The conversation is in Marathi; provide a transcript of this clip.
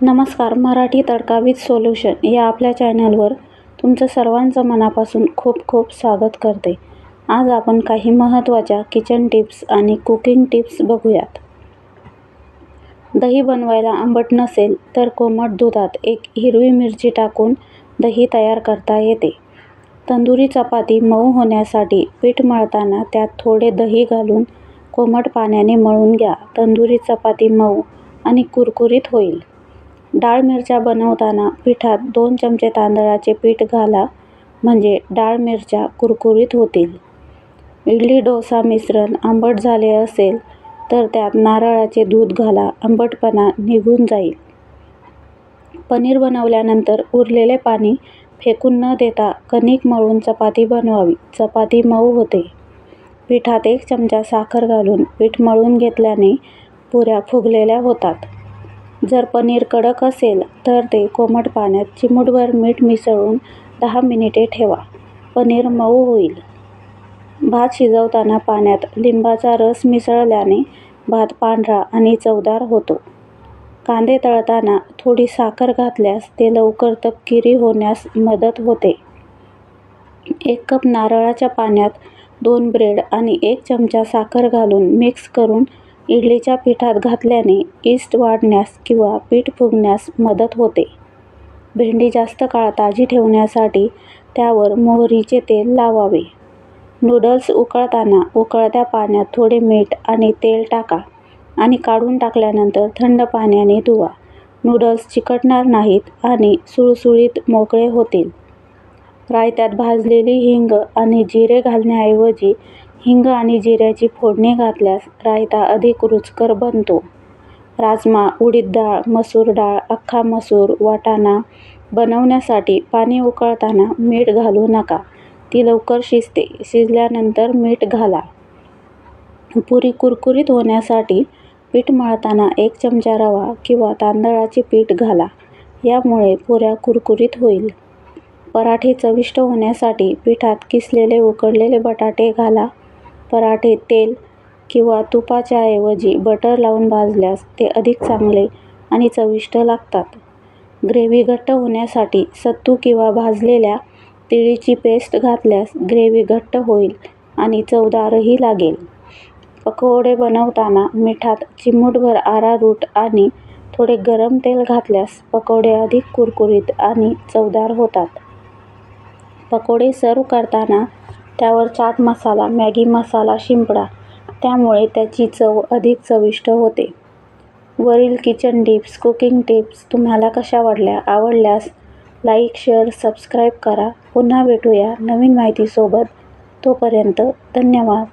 नमस्कार मराठी तडका विथ सोल्युशन या आपल्या चॅनलवर तुमचं सर्वांचं मनापासून खूप खूप स्वागत करते. आज आपण काही महत्त्वाच्या किचन टिप्स आणि कुकिंग टिप्स बघूयात. दही बनवायला आंबट नसेल तर कोमट दुधात एक हिरवी मिरची टाकून दही तयार करता येते. तंदुरी चपाती मऊ होण्यासाठी पीठ मळताना त्यात थोडे दही घालून कोमट पाण्याने मळून घ्या. तंदुरी चपाती मऊ आणि कुरकुरीत होईल. डाळ मिरच्या बनवताना पिठात दोन चमचे तांदळाचे पीठ घाला म्हणजे डाळ मिरच्या कुरकुरीत होतील. इडली डोसा मिश्रण आंबट झाले असेल तर त्यात नारळाचे दूध घाला आंबटपणा निघून जाईल. पनीर बनवल्यानंतर उरलेले पाणी फेकून न देता कणिक मळून चपाती बनवावी. चपाती मऊ होते. पिठात एक चमचा साखर घालून पीठ मळून घेतल्याने पुऱ्या फुगलेल्या होतात. जर पनीर कडक असेल तर ते कोमट पाण्यात चिमूटभर मीठ मिसळून दहा मिनिटे ठेवा. पनीर मऊ होईल. भात शिजवताना पाण्यात लिंबाचा रस मिसळल्याने भात पांढरा आणि चवदार होतो. कांदे तळताना थोडी साखर घातल्यास ते लवकर तपकिरी होण्यास मदत होते. एक कप नारळाच्या पाण्यात दोन ब्रेड आणि एक चमचा साखर घालून मिक्स करून इडलीच्या पिठात घातल्याने यीस्ट वाढण्यास किंवा पीठ फुगण्यास मदत होते. भेंडी जास्त काळ ताजी ठेवण्यासाठी त्यावर मोहरीचे तेल लावावे. नूडल्स उकळताना उकळत्या पाण्यात थोडे मीठ आणि तेल टाका आणि काढून टाकल्यानंतर थंड पाण्याने धुवा. नूडल्स चिकटणार नाहीत आणि सुळसुळीत मोकळे होतील. रायत्यात भाजलेली हिंग आणि जिरे घालण्याऐवजी हिंग आणि जिऱ्याची फोडणी घातल्यास रायता अधिक रुचकर बनतो. राजमा उडीद डाळ मसूर डाळ अख्खा मसूर वाटाणा बनवण्यासाठी पाणी उकळताना मीठ घालू नका. ती लवकर शिजते. शिजल्यानंतर मीठ घाला. पुरी कुरकुरीत होण्यासाठी पीठ मळताना एक चमचा रवा किंवा तांदळाचे पीठ घाला. यामुळे पुऱ्या कुरकुरीत होईल. पराठे चविष्ट होण्यासाठी पिठात किसलेले उकडलेले बटाटे घाला. पराठे तेल किंवा तुपाच्या ऐवजी बटर लावून भाजल्यास ते अधिक चांगले आणि चविष्ट लागतात. ग्रेव्ही घट्ट होण्यासाठी सत्तू किंवा भाजलेल्या तिळीची पेस्ट घातल्यास ग्रेव्ही घट्ट होईल आणि चवदारही लागेल. पकोडे बनवताना मिठात चिमूटभर आरारूट आणि थोडे गरम तेल घातल्यास पकोडे अधिक कुरकुरीत आणि चवदार होतात. पकोडे सर्व करताना त्यावर चाट मसाला मॅगी मसाला शिंपडा. त्यामुळे त्याची चव अधिक चविष्ट होते. वरील किचन टिप्स कुकिंग टिप्स तुम्हाला कशा वाटल्या आवडल्यास लाईक शेअर सबस्क्राईब करा. पुन्हा भेटूया नवीन माहितीसोबत. तोपर्यंत धन्यवाद.